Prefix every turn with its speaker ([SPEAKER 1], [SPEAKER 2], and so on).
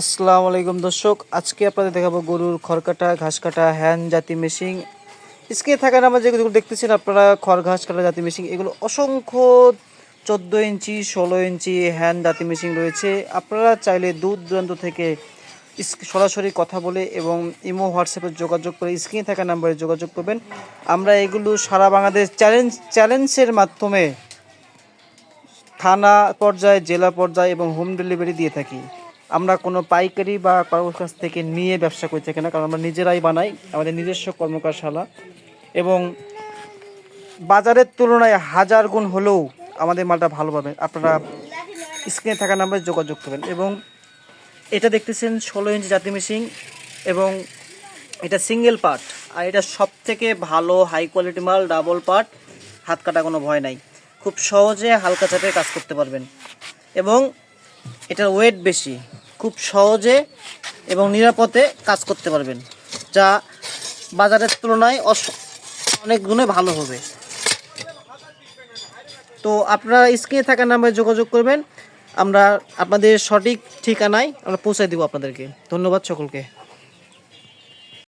[SPEAKER 1] আসসালামু আলাইকুম দর্শক, আজকে আপনাদের দেখাবো গরুর খড় কাটা ঘাস কাটা হ্যান জাতি মেশিন। স্ক্রিনে থাকা নামে যেগুলো দেখতেছেন আপনারা, খড়, ঘাস কাটা জাতি মেশিন, এগুলো অসংখ্য চোদ্দ ইঞ্চি, ষোলো ইঞ্চি হ্যান জাতি মেশিন রয়েছে। আপনারা চাইলে দূর দূরান্ত থেকে সরাসরি কথা বলে এবং ইমো, হোয়াটসঅ্যাপে যোগাযোগ করে স্ক্রিনে থাকা নাম্বারে যোগাযোগ করবেন। আমরা এগুলো সারা বাংলাদেশ চ্যালেঞ্জ চ্যালেঞ্জের মাধ্যমে থানা পর্যায়ে, জেলা পর্যায়ে এবং হোম ডেলিভারি দিয়ে থাকি। আমরা কোনো পাইকারি বা কারোর কাছ থেকে নিয়ে ব্যবসা করে থাকি না কারণ আমরা নিজেরাই বানাই, আমাদের নিজস্ব কর্মকারশালা। এবং বাজারের তুলনায় হাজার গুণ হলেও আমাদের মালটা ভালো পাবেন। আপনারা স্ক্রিনে থাকা নাম্বারে যোগাযোগ করবেন। এবং এটা দেখতেছেন ষোলো ইঞ্চি জাতি মেশিন এবং এটা সিঙ্গেল পার্ট। আর এটা সব থেকে ভালো হাই কোয়ালিটি মাল, ডাবল পার্ট, হাত কাটা কোনো ভয় নাই। খুব সহজে হালকা চাপে কাজ করতে পারবেন। এবং এটার ওয়েট বেশি। খুব সহজে এবং নিরাপদে কাজ করতে পারবেন, যা বাজারের তুলনায় অনেক গুণে ভালো হবে। তো আপনারা স্ক্রিনে থাকা নাম্বারে যোগাযোগ করবেন, আমরা আপনাদের সঠিক ঠিকানায় আমরা পৌঁছে দেবো আপনাদেরকে। ধন্যবাদ সকলকে।